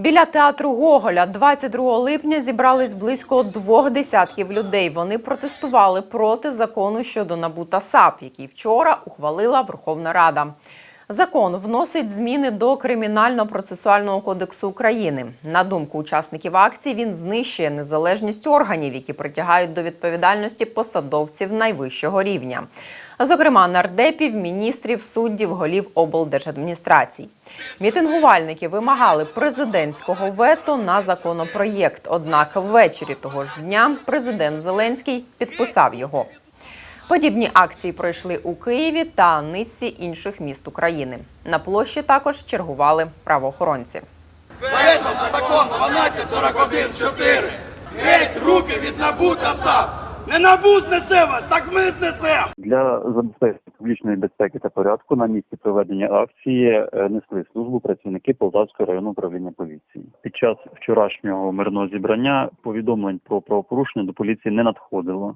Біля театру Гоголя 22 липня зібрались близько двох десятків людей. Вони протестували проти закону щодо набута САП, який вчора ухвалила Верховна Рада. Закон вносить зміни до Кримінально-процесуального кодексу України. На думку учасників акції, він знищує незалежність органів, які притягають до відповідальності посадовців найвищого рівня, зокрема нардепів, міністрів, суддів, голів облдержадміністрацій. Мітингувальники вимагали президентського вето на законопроєкт. Однак ввечері того ж дня президент Зеленський підписав його. Подібні акції пройшли у Києві та низці інших міст України. На площі також чергували правоохоронці. Вето за закон 1241-4. Геть руки від НАБУ та САП. Не НАБУ знесе вас, так ми знесемо. Для забезпечення публічної безпеки та порядку на місці проведення акції е, несли службу працівники Полтавського районного управління поліції. Під час вчорашнього мирного зібрання повідомлень про правопорушення до поліції не надходило.